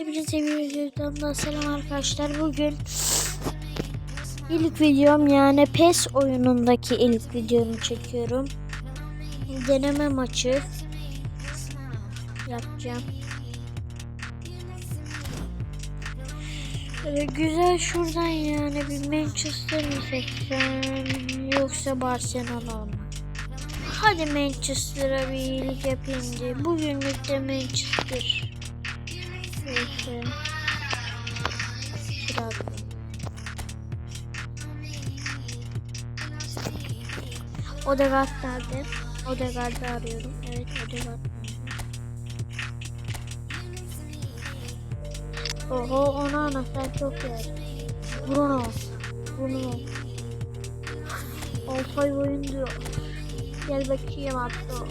Hepinize videodan selam arkadaşlar. Bugün ilk videom yani PES oyunundaki ilk videomu çekiyorum. Deneme maçı yapacağım. Böyle güzel şuradan yani bir Manchester mi seçsem yoksa Barcelona mı? Hadi Manchester'a bir iyilik yapayım diye. Bugünlük de Manchester. Neyse. Trabzon. Odegaard nerede? Odegaard'ı arıyorum. Evet Odegaard? Oho ona ana sen çok yer. Bruno. Bruno. Altay oyun diyor. Gel bakayım attı.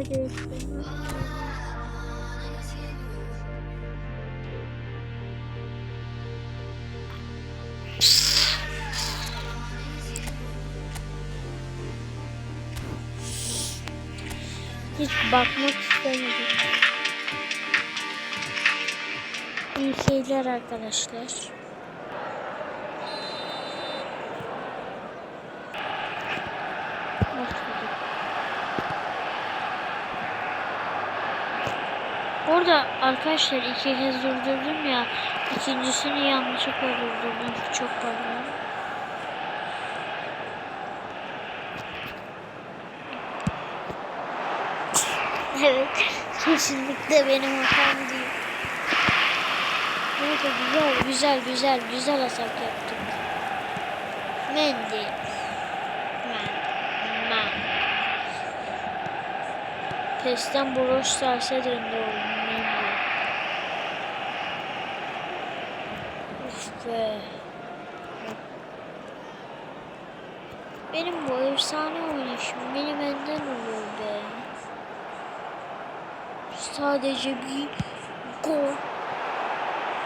Burunu değiştirmek. Hiç bakmak istemedim. İyi şeyler arkadaşlar. Orada arkadaşlar iki kez durdurdum ya. İkincisini yanlışlıkla durdurdum. Çok pardon. Evet. Kesinlikle benim hatam değil. Evet güzel güzel güzel güzel asak yaptım. Mendy. Men. Men. Pestten Broş Stars'a döndü be. Benim bu efsane oynayışım beni benden oluyor be. Sadece bir gol.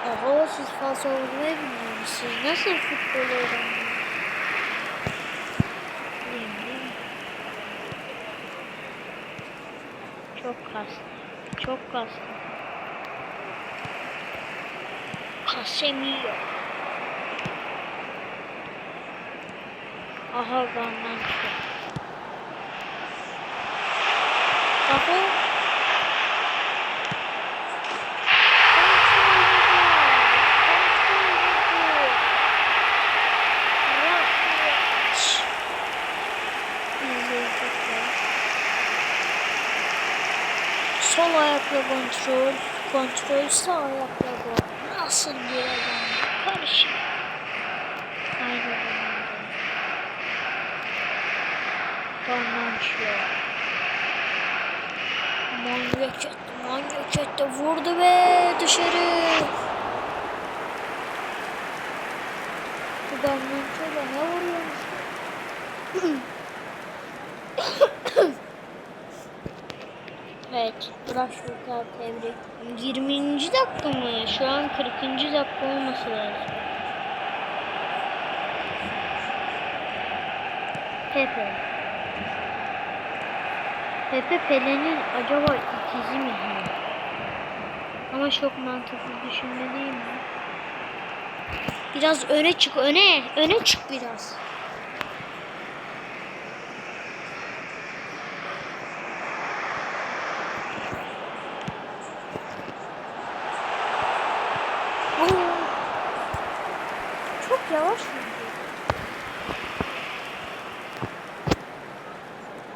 Aha siz fazla vurmayı bilmiyor musunuz? Nasıl futbol öğrendiniz? Çok kastım. Çok kastım. Casemiro. Aha benden çıkıyor. Kafa Sol ayakla kontrol, kontrol sağ ayakla gol. Nasıl bir adam? Karışık. Aynen öyle. Donlanışıyor. Manyak etti, manyak etti. Vurdu be dışarı. Bu benden çok ne vuruyormuş? Evet, Rashford'a tebrik. 20. dakika mı? Şu an 40. dakika olması lazım. Pepe. Pepe Pelé'nin acaba ikizi mi? Ama çok mantıklı düşünme değil mi? Biraz öne çık, öne. Öne çık biraz.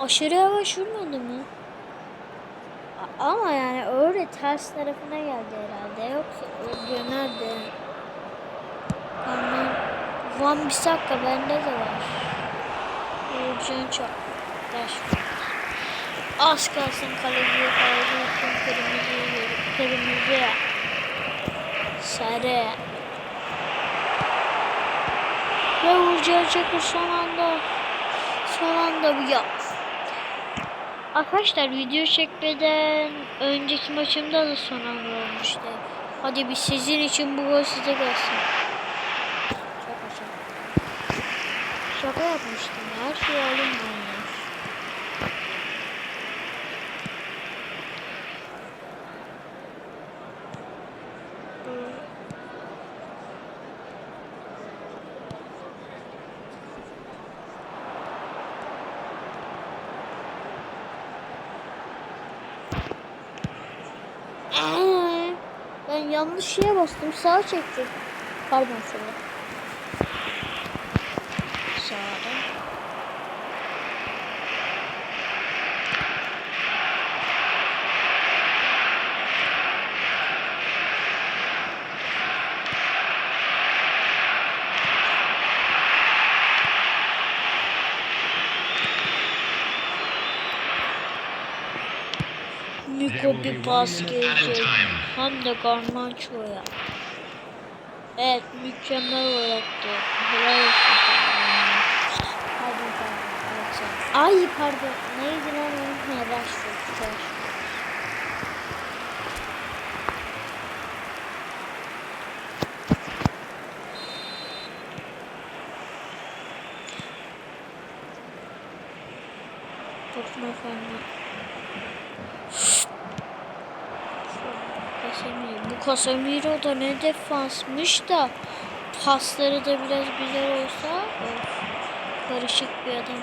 Aşırı yavaş vurmadı mı? Ama yani öyle ters tarafına geldi herhalde. Yoksa dönerdi. Ama Van Bissaka bende de var. Uğurcan çok. Rashford. Az kalsın kaleciye kaleci için kırmızı kırmızı. Sarı. Ve Uğurcan Çakır son anda son anda bu yap. Arkadaşlar video çekmeden önceki maçımda da son anda olmuştu. Hadi bir sizin için bu gol size gelsin. Şaka şaka. Şaka yapmıştım ya. Her şeyi alın Ben yanlış şeye bastım. Sağa çektim. Pardon sola. Niko bir pas gelecek. Hem de Garnacho'ya. Evet mükemmel gol attı. Helal olsun. Pardon pardon. Ay pardon. Neydi lan o? Ha Rashford. Rashford. Topuna falan. Casemiro. Bu Casemiro da ne defansmış da pasları da biraz güzel olsa of, karışık bir adam.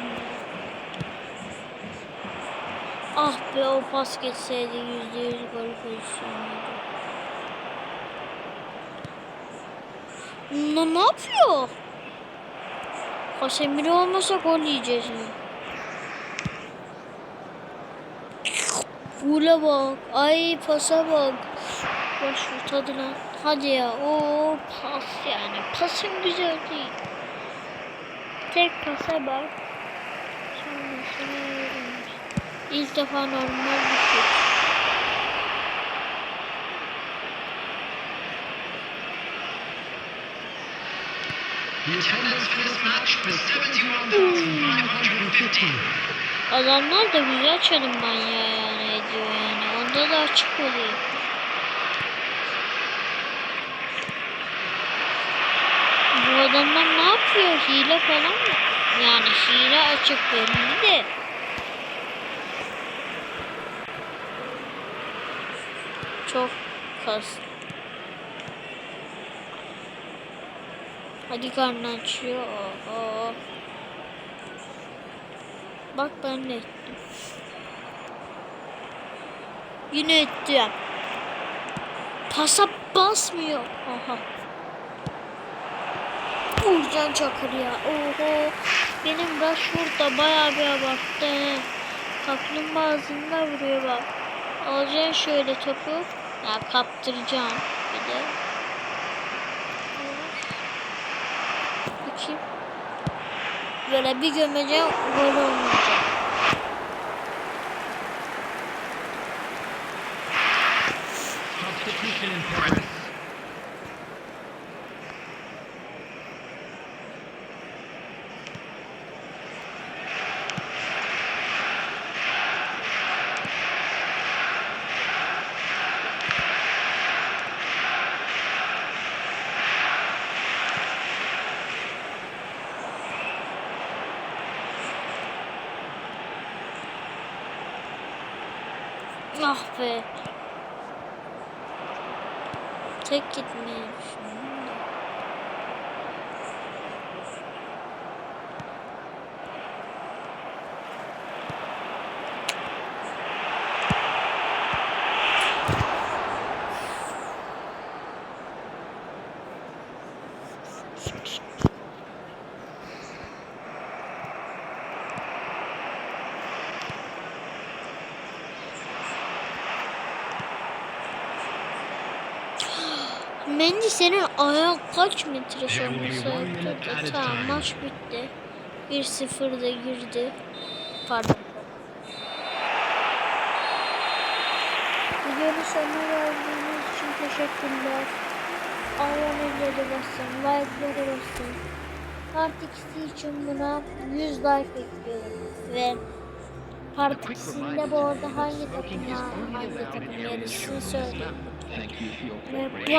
Ah be o pas geçseydi yüzde yüz gol pozisyonuydu. Ne, ne yapıyor? Casemiro olmasa gol yiyeceğiz mi? Bak. Ay pasa bak. Boş lan. Hadi ya. O pas yani. Pasın güzel değil. Tek pasa bak. Sonrasını öğrenir. İlk defa normal bir şey. The attendance for this match was 71,550. Adamlar da güzel çalım manyağı yani ediyor yani. Onda da açık oluyor. Bu adamlar ne yapıyor? Hile falan mı? Yani hile açık de. Çok kas. Hadi karnı açıyor. Oo. Bak ben de ettim. Yine ettim. Pasa basmıyor. Aha. Uğurcan Çakır ya. Oho. Benim Rashford da bayağı bir abarttı. Kaplumbağa ağzında vuruyor bak. Alacaksın şöyle topu. Ya kaptıracaksın. Bir de. Bakayım. Böyle bir gömeceğim gol olmayacak. Substitution Ah be. Tek gitmeyi düşündüm Mendy senin ayağın kaç metre at a Tamam maç bitti. 1-0 da girdi. Pardon. Videonun sonuna geldiğiniz için teşekkürler. Aboneleri basın, like'ları basın. Part 2 için buna 100 like bekliyorum. Ve Part 2'sinde bu arada hangi takımla hangi takım yarışsın söyleyin. Bye bye.